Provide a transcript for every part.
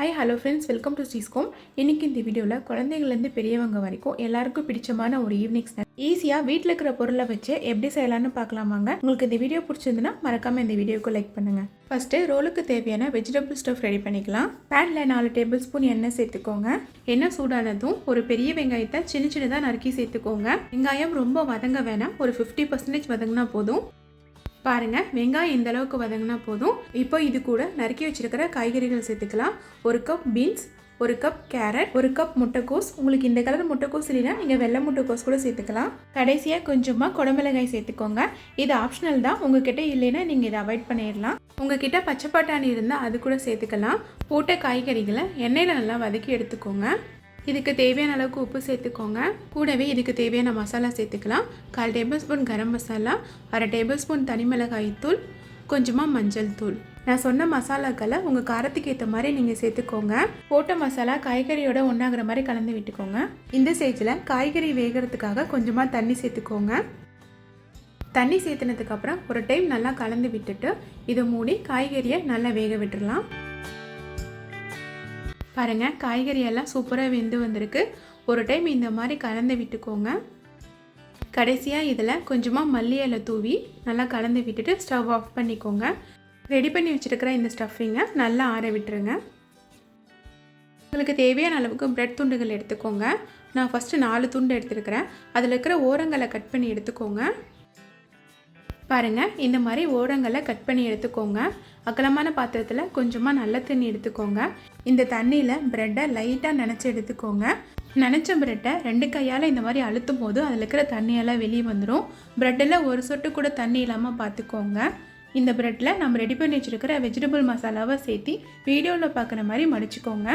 Hi hello friends welcome to ஸ்ரீஸ்கோம் இன்னைக்கு இந்த வீடியோவில் குழந்தைங்கள்லேருந்து பெரியவங்க வரைக்கும் எல்லாருக்கும் பிடிச்சமான ஒரு ஈவினிங் ஸ்நாக் ஈஸியாக வீட்டில் இருக்கிற பொருளை வச்சு எப்படி செய்யலாம்னு பார்க்கலாமாங்க உங்களுக்கு இந்த வீடியோ பிடிச்சிருந்துன்னா மறக்காமல் இந்த வீடியோக்கு லைக் பண்ணுங்கள் ஃபஸ்ட்டு ரோலுக்கு தேவையான வெஜிடபிள் ஸ்டஃப் ரெடி பண்ணிக்கலாம். பேனில் நாலு டேபிள் ஸ்பூன் எண்ணெய் சேர்த்துக்கோங்க. எண்ணெய் சூடானதும் ஒரு பெரிய வெங்காயத்தை சின்ன சின்னதாக நறுக்கி சேர்த்துக்கோங்க. வெங்காயம் ரொம்ப வதங்க வேணாம். ஒரு ஃபிஃப்டி பர்சன்டேஜ் வதங்கினா போதும். பாருங்கள் வெங்காயம் இந்த அளவுக்கு வதங்கினா போதும். இப்போ இது கூட நறுக்கி வச்சிருக்கிற காய்கறிகள் சேர்த்துக்கலாம். ஒரு கப் பீன்ஸ் ஒரு கப் கேரட் ஒரு கப் முட்டைக்கோஸ். உங்களுக்கு இந்த கலர் முட்டைக்கோஸ் இல்லைன்னா நீங்கள் வெள்ளை முட்டைக்கோஸ் கூட சேர்த்துக்கலாம். கடைசியாக கொஞ்சமாக குடமிளகாய் சேர்த்துக்கோங்க. இது ஆப்ஷனல் தான். உங்ககிட்ட இல்லைன்னா நீங்கள் இதை அவாய்ட் பண்ணிடலாம். உங்ககிட்ட பச்சை பட்டாணி இருந்தால் அது கூட சேர்த்துக்கலாம். போட்ட காய்கறிகளை எண்ணெயில் நல்லா வதக்கி எடுத்துக்கோங்க. இதுக்கு தேவையான அளவுக்கு உப்பு சேர்த்துக்கோங்க. கூடவே இதுக்கு தேவையான மசாலா சேர்த்துக்கலாம். கால் டேபிள் ஸ்பூன் கரம் மசாலா அரை டேபிள் ஸ்பூன் தனி மிளகாய் தூள் கொஞ்சமாக மஞ்சள் தூள். நான் சொன்ன மசாலாக்களை உங்கள் காரத்துக்கு ஏற்ற மாதிரி நீங்கள் சேர்த்துக்கோங்க. போட்ட மசாலா காய்கறியோட ஒன்றாகிற மாதிரி கலந்து விட்டுக்கோங்க. இந்த ஸ்டேஜில் காய்கறி வேகிறதுக்காக கொஞ்சமாக தண்ணி சேர்த்துக்கோங்க. தண்ணி சேர்த்துனதுக்கப்புறம் ஒரு டைம் நல்லா கலந்து விட்டுட்டு இதை மூடி காய்கறியை நல்லா வேக விட்டுறலாம். பாருங்கள் காய்கறி எல்லாம் சூப்பராக வெந்து வந்திருக்கு. ஒரு டைம் இந்த மாதிரி கலந்து விட்டுக்கோங்க. கடைசியாக இதில் கொஞ்சமாக மல்லி இலை தூவி நல்லா கலந்து விட்டுட்டு ஸ்டவ் ஆஃப் பண்ணிக்கோங்க. ரெடி பண்ணி வச்சுருக்கிற இந்த ஸ்டஃபிங்கை நல்லா ஆற விட்டுருங்க. உங்களுக்கு தேவையான அளவுக்கு பிரெட் துண்டுகள் எடுத்துக்கோங்க. நான் ஃபஸ்ட்டு நாலு துண்டு எடுத்துருக்கிறேன். அதில் இருக்கிற ஓரங்களை கட் பண்ணி எடுத்துக்கோங்க. பாருங்கள் இந்த மாதிரி ஓரங்களை கட் பண்ணி எடுத்துக்கோங்க. அகலமான பாத்திரத்தில் கொஞ்சமாக நல்ல தண்ணி எடுத்துக்கோங்க. இந்த தண்ணியில் ப்ரெட்டை லைட்டாக நினச்சி எடுத்துக்கோங்க. நினச்ச ப்ரெட்டை ரெண்டு கையால் இந்த மாதிரி அழுத்தும் போது அதில் இருக்கிற தண்ணியெல்லாம் வெளியே வந்துடும் ப்ரெட்டில் ஒரு சொட்டு கூட தண்ணி இல்லாமல் பார்த்துக்கோங்க இந்த ப்ரெட்டில் நம்ம ரெடி பண்ணி வச்சுருக்கிற வெஜிடபிள் மசாலாவை சேர்த்து வீடியோவில் பார்க்குற மாதிரி மடிச்சுக்கோங்க.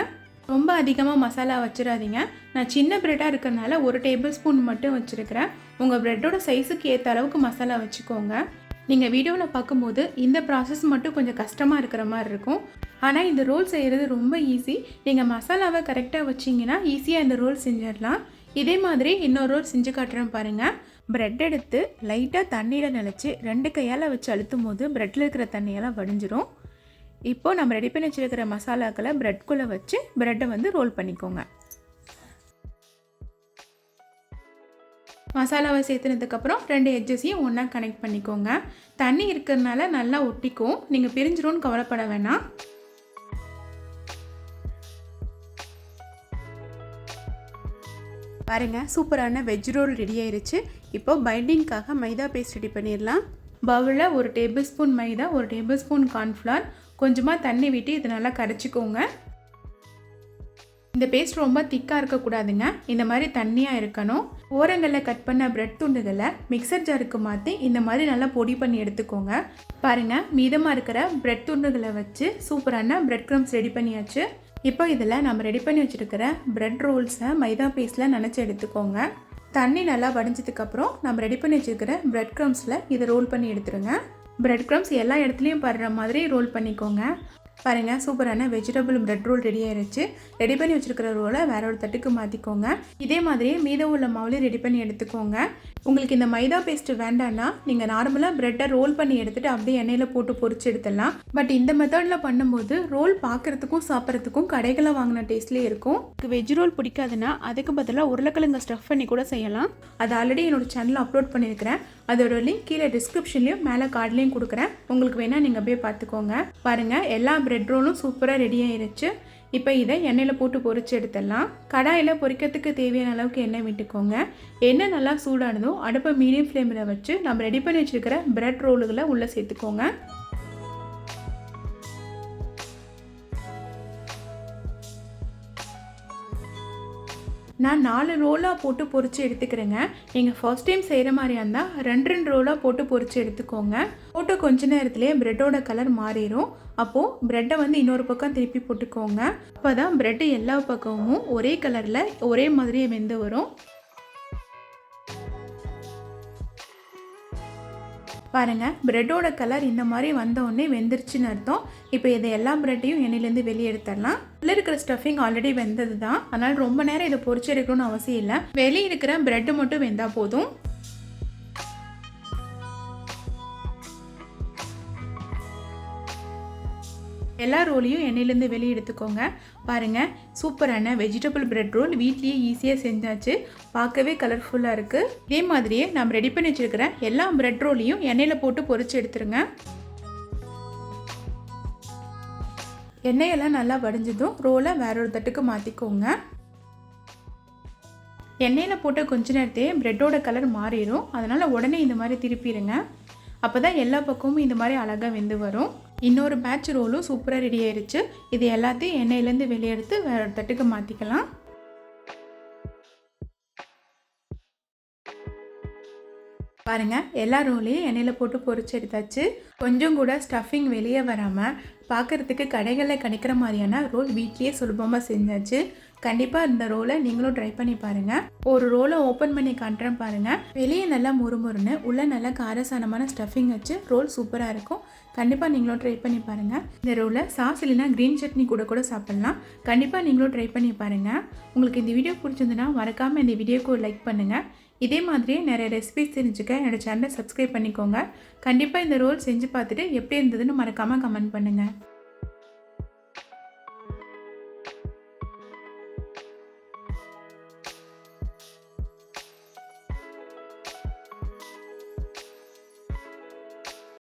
ரொம்ப அதிகமாக மசாலா வச்சிடாதீங்க. நான் சின்ன ப்ரெட்டாக இருக்கிறனால ஒரு டேபிள் ஸ்பூன் மட்டும் வச்சுருக்கிறேன். உங்கள் ப்ரெட்டோட சைஸுக்கு ஏற்ற அளவுக்கு மசாலா வச்சுக்கோங்க. நீங்கள் வீடியோவில் பார்க்கும்போது இந்த ப்ராசஸ் மட்டும் கொஞ்சம் கஷ்டமாக இருக்கிற மாதிரி இருக்கும். ஆனால் இந்த ரோல் செய்கிறது ரொம்ப ஈஸி நீங்கள் மசாலாவை கரெக்டாக வச்சிங்கன்னா ஈஸியாக இந்த ரோல் செஞ்சிடலாம். இதே மாதிரி இன்னொரு ரோல் செஞ்சு காட்டுறேன் பாருங்கள் ப்ரெட் எடுத்து லைட்டாக தண்ணியில் நினச்சி ரெண்டு கையால் வச்சு அழுத்தும் போது ப்ரெட்டில் இருக்கிற தண்ணியெல்லாம் வடிஞ்சிரும். இப்போது நம்ம ரெடி பண்ணி வச்சுருக்கிற மசாலாக்களை ப்ரெட்குள்ளே வச்சு ப்ரெட்டை வந்து ரோல் பண்ணிக்கோங்க. மசாலாவை சேர்த்துனதுக்கப்புறம் ரெண்டு எட்ஜஸையும் ஒன்றா கனெக்ட் பண்ணிக்கோங்க. தண்ணி இருக்கிறதுனால நல்லா ஒட்டிக்கும். நீங்கள் பிரிஞ்சிரும்னு கவலைப்பட வேணாம். பாருங்க சூப்பரான வெஜ் ரோல் ரெடி ஆயிருச்சு. இப்போ பைண்டிங்காக மைதா பேஸ்ட் ரெடி பண்ணிடலாம். பவுலில் ஒரு டேபிள் ஸ்பூன் மைதா ஒரு டேபிள் ஸ்பூன் கார்ன்ஃப்ளவர் கொஞ்சமாக தண்ணி விட்டு இது நல்லா கரைச்சிக்கோங்க. இந்த பேஸ்ட் ரொம்ப திக்காக இருக்கக்கூடாதுங்க. இந்த மாதிரி தண்ணியாக இருக்கணும். ஓரங்களில் கட் பண்ண பிரெட் துண்டுகளை மிக்சர் ஜாருக்கு மாற்றி இந்த மாதிரி நல்லா பொடி பண்ணி எடுத்துக்கோங்க. பாருங்கள் மீதமாக இருக்கிற பிரெட் துண்டுகளை வச்சு சூப்பரான பிரெட் க்ரம்ஸ் ரெடி பண்ணியாச்சு. இப்போ இதில் நம்ம ரெடி பண்ணி வச்சுருக்கிற பிரெட் ரோல்ஸை மைதா பேஸ்ட்டில் நினச்சி எடுத்துக்கோங்க. தண்ணி நல்லா வடிஞ்சதுக்கப்புறம் நம்ம ரெடி பண்ணி வச்சுருக்கிற பிரெட் க்ரம்ஸில் இதை ரோல் பண்ணி எடுத்துருங்க. பிரெட் க்ரம்ஸ் எல்லா இடத்துலையும் படுற மாதிரி ரோல் பண்ணிக்கோங்க. பாருங்கள் சூப்பரான வெஜிடபிள் பிரெட் ரோல் ரெடி ஆயிடுச்சு ரெடி பண்ணி வச்சுருக்கிற ரோலை வேற ஒரு தட்டுக்கு மாற்றிக்கோங்க இதே மாதிரியே மீதம் உள்ள மாவுலையும் ரெடி பண்ணி எடுத்துக்கோங்க. உங்களுக்கு இந்த மைதா பேஸ்ட் வேண்டாம்னா நீங்கள் நார்மலாக ப்ரெட்டை ரோல் பண்ணி எடுத்துகிட்டு அப்படியே எண்ணெயில் போட்டு பொறிச்சு எடுத்துடலாம். பட் இந்த மெத்தடில் பண்ணும்போது ரோல் பார்க்குறதுக்கும் சாப்பிட்றதுக்கும் கடைகளில் வாங்கின டேஸ்ட்லேயே இருக்கும். வெஜ் ரோல் பிடிக்காதுன்னா அதுக்கு பதிலாக உருளைக்கிழங்கு ஸ்டஃப் பண்ணி கூட செய்யலாம். அது ஆல்ரெடி என்னோட சேனலில் அப்லோட் பண்ணியிருக்கிறேன். அதோட லிங்க் கீழே டிஸ்கிரிப்ஷன்லையும் மேலே கார்ட்லேயும் கொடுக்குறேன். உங்களுக்கு வேணால் நீங்கள் போய் பார்த்துக்கோங்க. பாருங்கள் எல்லா பிரெட் ரோலும் சூப்பராக ரெடி இப்போ இதை எண்ணெயில் போட்டு பொறிச்சு எடுத்துடலாம். கடாயில் பொரிக்கிறதுக்கு தேவையான அளவுக்கு எண்ணெய் விட்டுக்கோங்க. எண்ணெய் நல்லா சூடானதும் அடுப்பை மீடியம் ஃப்ளேமில் வச்சு நம்ம ரெடி பண்ணி வச்சுருக்கிற பிரெட் ரோலுகளை உள்ளே சேர்த்துக்கோங்க. நான் நாலு ரோலாக போட்டு பொறிச்சு எடுத்துக்கிறேங்க. நீங்கள் ஃபர்ஸ்ட் டைம் செய்கிற மாதிரியா இருந்தால் ரெண்டு ரெண்டு ரோலாக போட்டு பொறிச்சு எடுத்துக்கோங்க. போட்டு கொஞ்ச நேரத்துலேயே ப்ரெட்டோட கலர் மாறிடும் அப்போது ப்ரெட்டை வந்து இன்னொரு பக்கம் திருப்பி போட்டுக்கோங்க. அப்போ தான் ப்ரெட்டு எல்லா பக்கமும் ஒரே கலரில் ஒரே மாதிரியே வெந்து வரும். பாருங்கள் ப்ரெட்டோட கலர் இந்த மாதிரி வந்த உடனே வெந்துருச்சுன்னு அர்த்தம். இப்போ இதை எல்லா ப்ரெட்டையும் எண்ணெயிலேருந்து வெளியே எடுத்துடலாம் உள்ளே இருக்கிற ஸ்டஃபிங் ஆல்ரெடி வெந்தது தான் அதனால் ரொம்ப நேரம் இதை பொறிச்சு எடுக்கணும்னு அவசியம் இல்லை. வெளியே இருக்கிற ப்ரெட்டு மட்டும் வெந்தால் போதும். எல்லா ரோலையும் எண்ணெயிலேருந்து வெளியே எடுத்துக்கோங்க. பாருங்கள் சூப்பரான வெஜிடபிள் பிரெட் ரோல் வீட்லேயே ஈஸியாக செஞ்சாச்சு. பார்க்கவே கலர்ஃபுல்லாக இருக்குது இதே மாதிரியே நம்ம ரெடி பண்ணி வச்சுருக்கிற எல்லா பிரெட் ரோலையும் எண்ணெயில் போட்டு பொறிச்சு எடுத்துருங்க. எண்ணெயெல்லாம் நல்லா வடிஞ்சதும் ரோலை வேற ஒரு தட்டுக்கு மாற்றிக்கோங்க எண்ணெயில் போட்ட கொஞ்ச நேரத்தையே ப்ரெட்டோட கலர் மாறிடும் அதனால் உடனே இந்த மாதிரி திருப்பிடுங்க. அப்போ தான் எல்லா பக்கமும் இந்த மாதிரி அழகாக வெந்து வரும். இன்னொரு பேட்ச் ரோலும் சூப்பராக ரெடி ஆயிடுச்சு இது எல்லாத்தையும் எண்ணெயிலேருந்து வெளியெடுத்து வேற ஒரு தட்டுக்கு மாற்றிக்கலாம் பாருங்க எல்லா ரோலையும் எண்ணெயில் போட்டு பொரிச்சு எடுத்தாச்சு. கொஞ்சம் கூட ஸ்டஃபிங் வெளியே வராமல் பார்க்குறதுக்கு கடைகளில் கிடைக்கிற மாதிரியான ரோல் வீட்லேயே சுலபமாக செஞ்சாச்சு. கண்டிப்பாக இந்த ரோலை நீங்களும் ட்ரை பண்ணி பாருங்கள் ஒரு ரோலை ஓப்பன் பண்ணி காட்டுறேன் பாருங்கள் வெளியே நல்லா முறுமுறுன்னு உள்ளே நல்லா காரசானமான ஸ்டஃபிங் வச்சு ரோல் சூப்பராக இருக்கும். கண்டிப்பாக நீங்களும் ட்ரை பண்ணி பாருங்கள் இந்த ரோலை சாஸ் இல்லைனா க்ரீன் சட்னி கூட கூட சாப்பிட்லாம். கண்டிப்பாக நீங்களும் ட்ரை பண்ணி பாருங்கள் உங்களுக்கு இந்த வீடியோ பிடிச்சிருந்துன்னா மறக்காமல் இந்த வீடியோக்கு ஒரு லைக் பண்ணுங்கள் இதே மாதிரியே நிறைய ரெசிபிஸ் தெரிஞ்சுக்க என்னோட சேனலை சப்ஸ்கிரைப் பண்ணிக்கோங்க. கண்டிப்பாக இந்த ரோல் செஞ்சு பார்த்துட்டு எப்படி இருந்ததுன்னு மறக்காமல் கமெண்ட் பண்ணுங்கள்